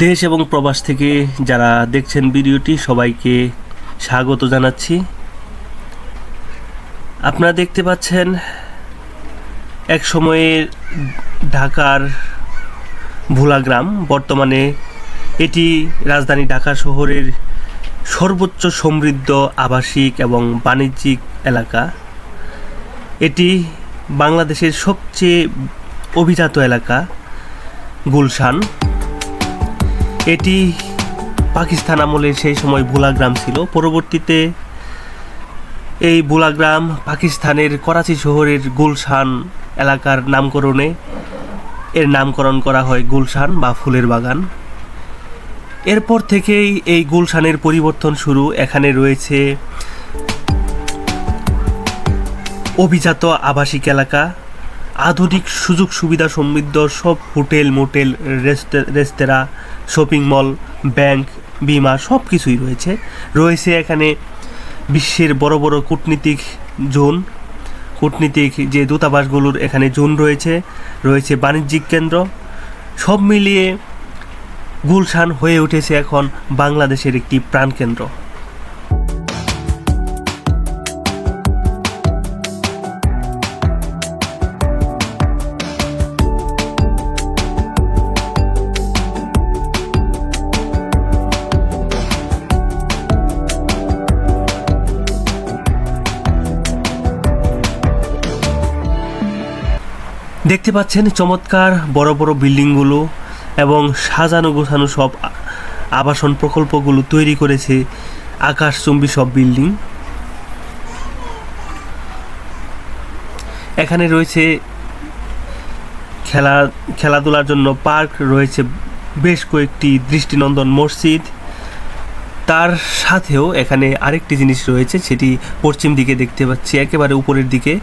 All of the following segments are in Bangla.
দেশ এবং প্রবাস থেকে যারা দেখছেন ভিডিওটি, সবাইকে স্বাগত জানাচ্ছি। আপনারা দেখতে পাচ্ছেন, এক সময়ে ঢাকার ভোলা গ্রাম, বর্তমানে এটি রাজধানী ঢাকা শহরের সর্বোচ্চ সমৃদ্ধ আবাসিক এবং বাণিজ্যিক এলাকা। এটি বাংলাদেশের সবচেয়ে অভিজাত এলাকা, গুলশান। এটি পাকিস্তান আমলের সেই সময় ভোলা গ্রাম ছিল। পরবর্তীতে এই ভোলা গ্রাম পাকিস্তানের করাচি শহরের গুলশান এলাকার নামকরণে এর নামকরণ করা হয় গুলশান বা ফুলের বাগান। এরপর থেকেই এই গুলশানের পরিবর্তন শুরু। এখানে রয়েছে অভিজাত আবাসিক এলাকা আধুনিক সুযোগ সুবিধা সমৃদ্ধ সব হোটেল, মোটেল, রেস্তে- রেস্তোরাঁ, শপিং মল, ব্যাংক, বিমা সব কিছুই রয়েছে। রয়েছে এখানে বিশ্বের বড় বড় কূটনীতিক জোন। কূটনীতিক যে দূতাবাসগুলোর এখানে জোন রয়েছে রয়েছে বাণিজ্যিক কেন্দ্র। সব মিলিয়ে গুলশান হয়ে উঠেছে এখন বাংলাদেশের একটি প্রাণকেন্দ্র। দেখতে পাচ্ছেন চমৎকার বড় বড় বিল্ডিংগুলো এবং সাজানো গোছানো সব আবাসন প্রকল্পগুলো তৈরি করেছে আকাশচুম্বী সব বিল্ডিং। এখানে রয়েছে খেলা, খেলাধুলার জন্য পার্ক, রয়েছে বেশ কয়েকটি দৃষ্টিনন্দন মসজিদ। তার সাথেও এখানে আরেকটি জিনিস রয়েছে, সেটি পশ্চিম দিকে দেখতে পাচ্ছি, একেবারে উপরের দিকে।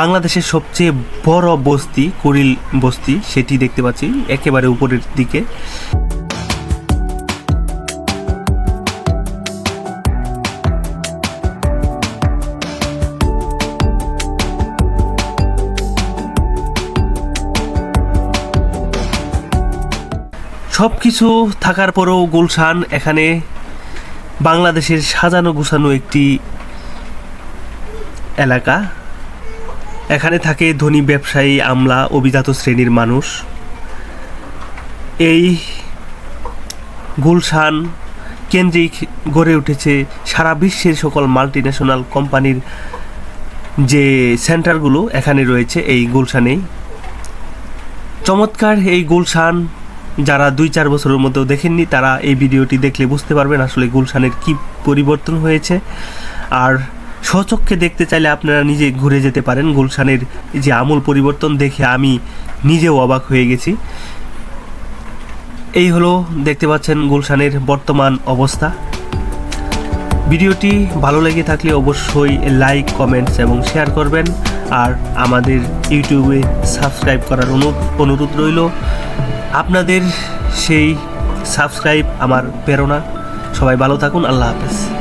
বাংলাদেশের সবচেয়ে বড় বস্তি, কুড়িল বস্তি, সেটি দেখতে পাচ্ছি একেবারে উপরের দিকে। সব কিছু থাকার পরেও গুলশান এখানে বাংলাদেশের সাজানো গুছানো একটি এলাকা। এখানে থাকে ধনী ব্যবসায়ী, আমলা, অভিজাত শ্রেণির মানুষ। এই গুলশান কেন্দ্রিক গড়ে উঠেছে সারা বিশ্বের সকল মাল্টি ন্যাশনাল কোম্পানির যে সেন্টারগুলো এখানে রয়েছে এই গুলশানেই। চমৎকার এই গুলশান, যারা দুই চার বছরের মধ্যেও দেখেননি, তারা এই ভিডিওটি দেখলে বুঝতে পারবেন আসলে গুলশানের কি পরিবর্তন হয়েছে। আর স্বচক্ষে দেখতে চাইলে আপনারা নিজে ঘুরে যেতে পারেন। গুলশানের যে আমূল পরিবর্তন দেখে আমি নিজেও অবাক হয়ে গেছি। এই হলো, দেখতে পাচ্ছেন গুলশানের বর্তমান অবস্থা। ভিডিওটি ভালো লেগে থাকলে অবশ্যই লাইক, কমেন্টস এবং শেয়ার করবেন। আর আমাদের ইউটিউবে সাবস্ক্রাইব করার অনু- অনুরোধ রইল। আপনাদের সেই সাবস্ক্রাইব আমার প্রেরণা। সবাই ভালো থাকুন, আল্লাহ হাফেজ।